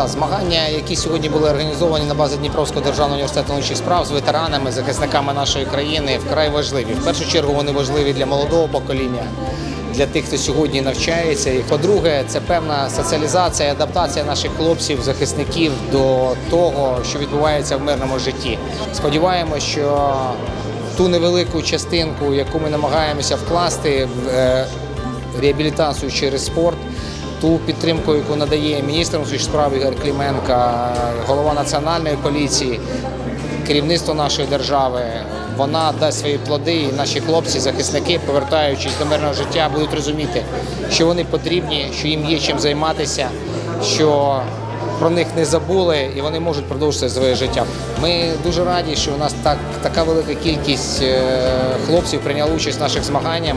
Да, змагання, які сьогодні були організовані на базі Дніпровського державного університету внутрішніх справ з ветеранами, захисниками нашої країни, вкрай важливі. В першу чергу вони важливі для молодого покоління, для тих, хто сьогодні навчається. І по-друге, це певна соціалізація, адаптація наших хлопців, захисників до того, що відбувається в мирному житті. Сподіваємося, що ту невелику частинку, яку ми намагаємося вкласти в е, реабілітацію через спорт, ту підтримку, яку надає міністр внутрішніх справ Ігор Кліменка, голова національної поліції, керівництво нашої держави, вона дасть свої плоди, і наші хлопці, захисники, повертаючись до мирного життя, будуть розуміти, що вони потрібні, що їм є чим займатися, що про них не забули і вони можуть продовжити своє життя. Ми дуже раді, що у нас так така велика кількість е, хлопців прийняла участь в наших змаганнях.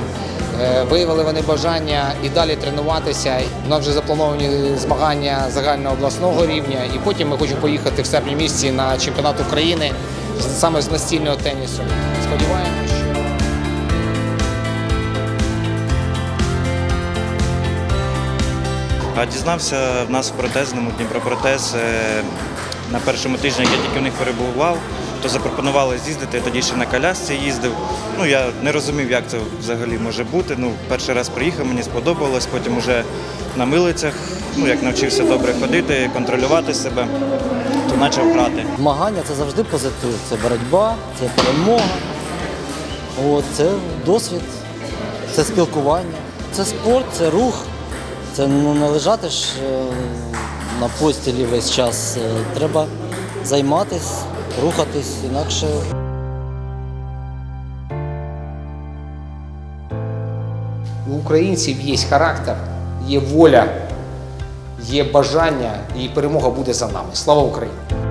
Е, Виявили вони бажання і далі тренуватися. У нас вже заплановані змагання загальнообласного рівня, і потім ми хочемо поїхати в серпні місяці на чемпіонат України саме з настільного тенісу. Сподіваємося, А дізнався в нас в протезному Дніпропротез на першому тижні, я тільки в них перебував, то запропонували з'їздити, я тоді ще на колясці їздив. Ну я не розумів, як це взагалі може бути. Ну, перший раз приїхав, мені сподобалось, потім уже на милицях, ну як навчився добре ходити, контролювати себе, то почав грати. Змагання це завжди позитив. Це боротьба, це перемога, От, це досвід, це спілкування, це спорт, це рух. Це ну, не лежати ж е, на постілі весь час. Е, Треба займатися, рухатись, інакше у українців є характер, є воля, є бажання, і перемога буде за нами. Слава Україні!